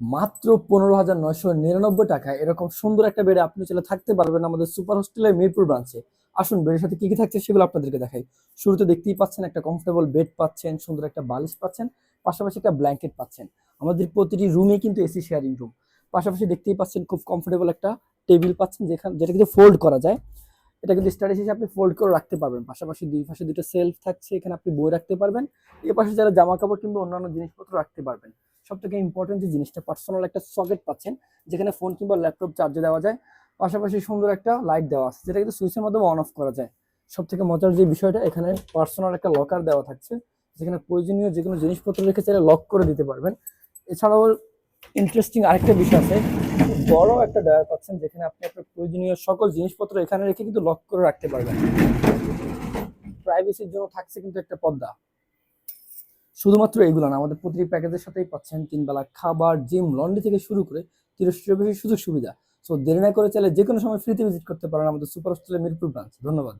মাত্র পনেরো হাজার নয়শো নিরানব্বই টাকায় এরকম সুন্দর একটা বেডে আপনি চলে থাকতে পারবেন আমাদের সুপার হোস্টেলের মিরপুর ব্রাঞ্চে। আসুন, বেডের সাথে কি কি থাকছে সেগুলো আপনাদেরকে দেখাই। শুরুতে দেখতেই পাচ্ছেন একটা কমফোর্টেবল বেড পাচ্ছেন, সুন্দর একটা বালিশ পাচ্ছেন, পাশাপাশি একটা ব্ল্যাঙ্কেট পাচ্ছেন। আমাদের প্রতিটি রুমে কিন্তু এসি শেয়ারিং রুম পাশাপাশি দেখতেই পাচ্ছেন খুব কমফোর্টেবল একটা টেবিল পাচ্ছেন যেখানে যেটা কিন্তু ফোল্ড করা যায়। এটা কিন্তু স্টাডি হিসেবে আপনি ফোল্ড করে রাখতে পারবেন। পাশাপাশি দুই পাশে দুটো সেলফ থাকছে, এখানে আপনি বই রাখতে পারবেন। এ পাশে যারা জামা কাপড় কিংবা অন্যান্য জিনিসপত্র রাখতে পারবেন। সব থেকে ইম্পর্টেন্ট যে জিনিসটা পার্সোনাল একটা সকেট পাচ্ছেন, যেখানে ফোন কিংবা ল্যাপটপ চার্জে দেওয়া যায়। পাশাপাশি সুন্দর একটা লাইট দেওয়া আছে, যেটা কিন্তু সুইচের মাধ্যমে অন অফ করা যায়। সব থেকে মজার যে বিষয়টা, এখানে পার্সোনাল একটা লকার দেওয়া থাকছে, যেখানে প্রয়োজনীয় যে কোনো জিনিসপত্র রেখে চাইলে লক করে দিতে পারবেন। এছাড়াও ইন্টারেস্টিং আরেকটা বিষয় আছে, বড় একটা ডয়ার পাচ্ছেন, যেখানে আপনি আপনার প্রয়োজনীয় সকল জিনিসপত্র এখানে রেখে কিন্তু লক করে রাখতে পারবেন। প্রাইভেসির জন্য থাকছে কিন্তু একটা পর্দা। শুধুমাত্র এগুলো না, আমাদের প্রতিটি প্যাকেজের সাথেই পাচ্ছেন তিন বেলা খাবার জিম লন্ড্রি থেকে শুরু করে তিরস্টের বেশি সুযোগ সুবিধা। সো দেরি না করে চাইলে যে কোনো সময় ফ্রিতে ভিজিট করতে পারেন আমাদের সুপার হোস্টেলের মিরপুর ব্রাঞ্চ ধন্যবাদ।